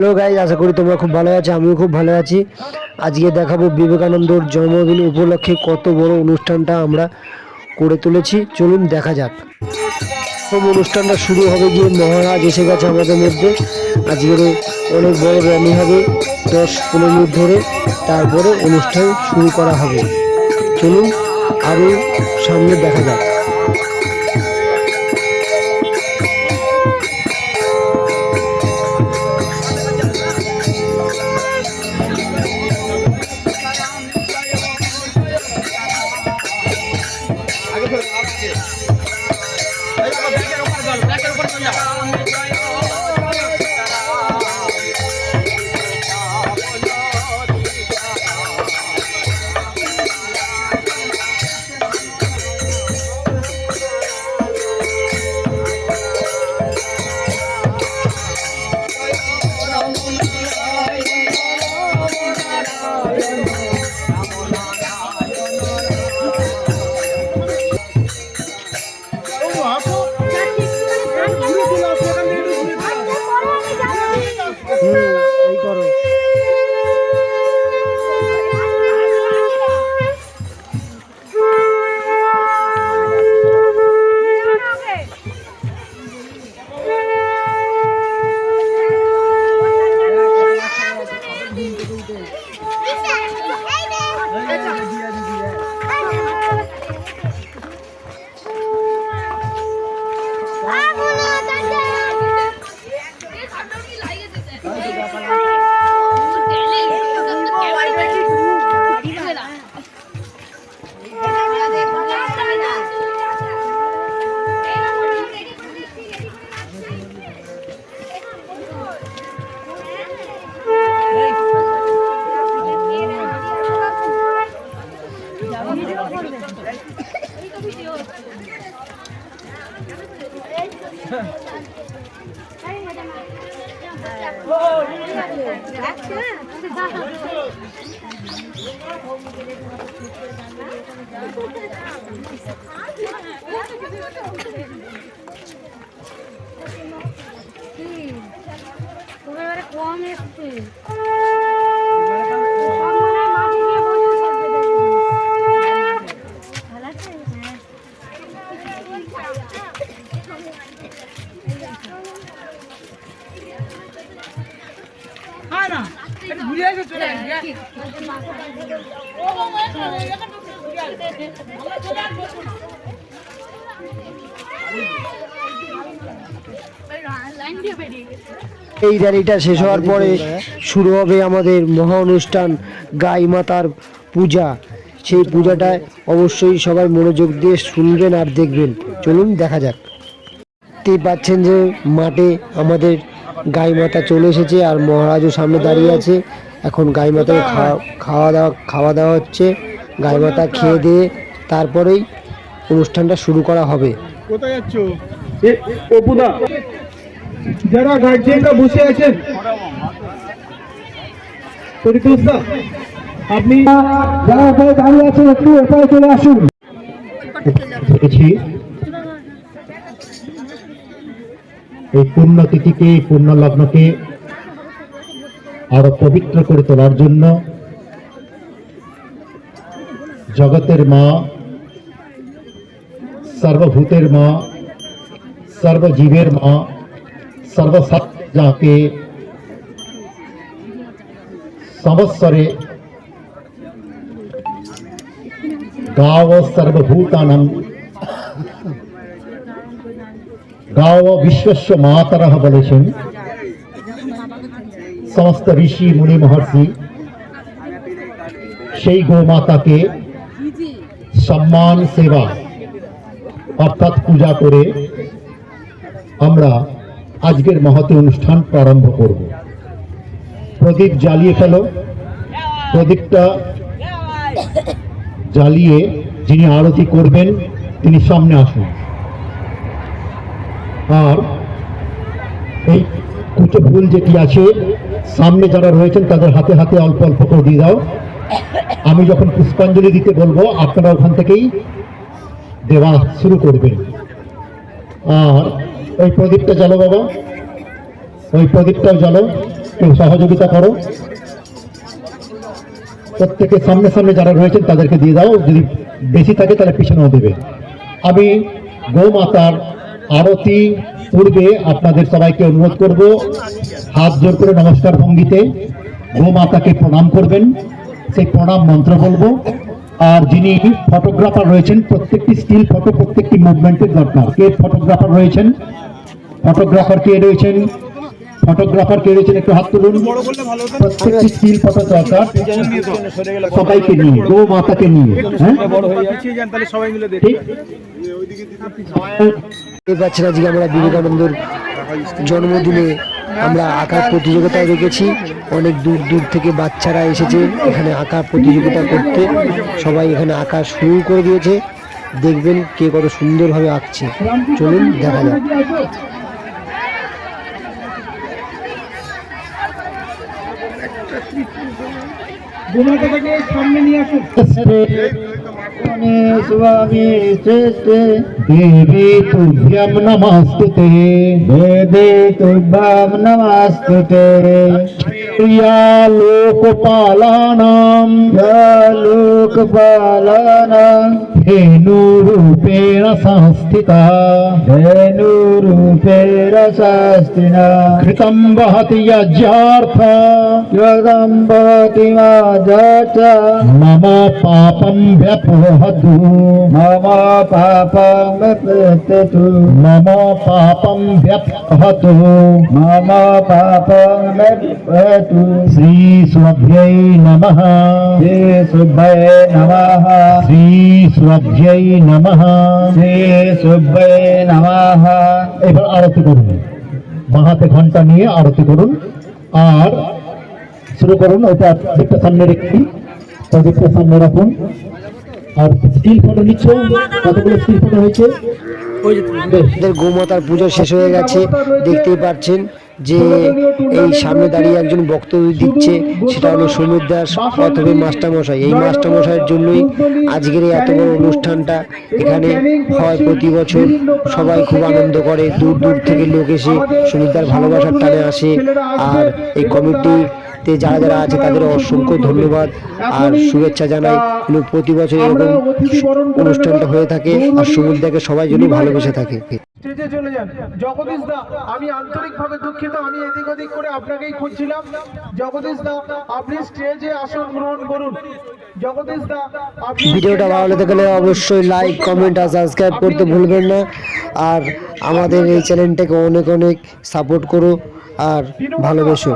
Hello guys আশা করি তোমরা খুব ভালো আছো, আমিও খুব ভালো আছি। আজকে দেখাবো বিবেকানন্দর জন্মদিন উপলক্ষে কত বড় অনুষ্ঠানটা আমরা করে তুলেছি। চলুন দেখা যাক। প্রথম অনুষ্ঠানটা শুরু হবে গিয়ে মহারাজ এসে গেছে আমাদের মধ্যে। আজকের অনেক বড় র্যালি হবে, দশ পনেরো মিনিট ধরে। তারপরে অনুষ্ঠান শুরু করা হবে। চলুন আরও সামনে দেখা যাক। এই করো। Thank you. এবারে কম এসছে এই র্যালিটা শেষ হওয়ার পরে শুরু হবে আমাদের মহা অনুষ্ঠান গাই মাতার পূজা। সেই পূজাটায় অবশ্যই সবাই মনোযোগ দিয়ে শুনবেন আর দেখবেন। চলুন দেখা যাক। দেখতেই পাচ্ছেন যে মাঠে আমাদের গাই মাতা চলে এসেছে আর মহারাজও সামনে দাঁড়িয়ে আছে। এখন গাই মাতাকে খাওয়া খাওয়া দাওয়া খাওয়া দাওয়া হচ্ছে। গাই মাতা খেয়ে দিয়ে তারপরেই অনুষ্ঠানটা শুরু করা হবে। কোথায় যাচ্ছ? অপুদা। যারা গার্জিয়ানরা বসে আছেন। আপনি যারা ওখানে দাঁড়িয়ে আছেন একটু ওপারে চলে আসুন। এই পূর্ণ তিথিকে পূর্ণ লগ্নকে আরও পবিত্র করে তোলার জন্য জগতের মা, সর্বভূতের মা, সর্বজীবের মা সর্বসৎ যাকে গাও গাव তাও বিশ্বস্ব মা তারা বলেছেন। সমস্ত ঋষি, মুনি, মহর্ষি, সেই গোমাতাকে সম্মান, সেবা, অর্থাৎ পূজা করে আমরা আজকের মহাতে অনুষ্ঠান প্রারম্ভ করব। প্রদীপ জ্বালিয়ে ফেল। প্রদীপটা জ্বালিয়ে যিনি আরতি করবেন, তিনি সামনে আসুন। আর এই কুচো ফুল যেটি আছে, সামনে যারা রয়েছেন, তাদের হাতে হাতে অল্প অল্প করে দিয়ে দাও। আমি যখন পুষ্পাঞ্জলি দিতে বলব, আপনারা ওখান থেকেই দেওয়া শুরু করবেন। আর ওই প্রদীপটা জ্বালো বাবা। ওই প্রদীপটাও জ্বালো। কেউ সহযোগিতা করো। প্রত্যেকে সামনে সামনে যারা রয়েছেন, তাদেরকে দিয়ে দাও। যদি বেশি থাকে, তাহলে পিছনেও দেবে। আমি গোমাতার আরতি পূর্বে আপনাদের সবাইকে অনুরোধ করব, হাত জোর করে নমস্কার ভঙ্গিতে। গোমাতাকে প্রণাম করবেন, সেই প্রণাম মন্ত্র বলব। আর যিনি ফটোগ্রাফার রয়েছেন, প্রত্যেকটি স্টিল ফটো, প্রত্যেকটি মুভমেন্টের দরকার। কে ফটোগ্রাফার রয়েছেন? ফটোগ্রাফার কে রয়েছেন? ফটোগ্রাফার কে রয়েছেন একটু হাত তুলুন। প্রত্যেকটি স্টিল ফটো দরকার। সবাইকে নিয়ে গো মাতাকে নিয়ে হ্যাঁ? ঠিক? দেখতে পাচ্ছেন আজকে আমরা বিবেকানন্দর জন্মদিনে আমরা আঁকার প্রতিযোগিতায় রেখেছি অনেক দূর দূর থেকে বাচ্চারা এসেছে এখানে আঁকা প্রতিযোগিতা করতে। সবাই এখানে আঁকা শুরু করে দিয়েছে। দেখবেন কে কত সুন্দরভাবে আঁকছে। চলুন দেখা যাক। গোমাতাটাকে সামনে নিয়ে আসুন स्वामी देवी तुभ्यं नमस्तुते देवी तुभ्यं नमस्तुते प्रिया लोकपालानां या लोकपालानां धेनुरूपेण संस्थिता धेनुरूपेण संस्थिता कृतं वहति यज्ञार्थ कृतं वहति माजाच मम पापं व्यपोहतु मम पापं व्यपोहतु मम पापं व्यपोहतु मम पापं व्यपोहतु श्रीसुभ्यै नमः श्रीसुभ्यै नमः শ্রীসুভ্যై নমঃ। শ্রীসুভ্যై নমঃ। এবার আরতি করুন। বাঁ হাতে ঘণ্টা নিয়ে আরতি করুন। আর শুরু করুন ওটা দিকটা সামনে রেখে প্রদীপটা সামনে রাখুন। আর স্টিল ফটো নিচ্ছ। কতগুলো স্টিল ফটো হয়েছে? গোমাতার পুজো শেষ হয়ে গেছে। দেখতেই পাচ্ছেন। যে এই সামনে দাঁড়িয়ে একজন বক্তব্য দিচ্ছে, সেটা হলো সমীর দাস, অথবা মাস্টারমশাই। এই মাস্টারমশাইয়ের জন্যই আজকের এই এত বড় অনুষ্ঠানটা এখানে হয় প্রতি বছর। সবাই খুব আনন্দ করে, দূর দূর থেকে লোক এসে সুমিতার ভালোবাসার টানে আসে। আর এই কমিটিতে যারা যারা আছে, তাদের অসংখ্য ধন্যবাদ আর শুভেচ্ছা জানাই। প্রতি বছর এরকম অনুষ্ঠানটা হয়ে থাকে আর সুমিতাকে সবাই যেন ভালোবেসে থাকে। স্টেজে চলে যান। জগদীশ দা আমি আন্তরিকভাবে দুঃখিত। আমি এদিক ওদিক করে আপনাকেই খুঁজছিলাম। জগদীশ দা আপনি স্টেজে আসন গ্রহণ করুন। জগদীশ দা আপনি ভিডিওটা ভালো লেগে গেলে অবশ্যই লাইক কমেন্ট আর সাবস্ক্রাইব করতে ভুলবেন না। আর আমাদের এই চ্যানেলটাকে অনেক অনেক সাপোর্ট করো আর ভালোবেসো।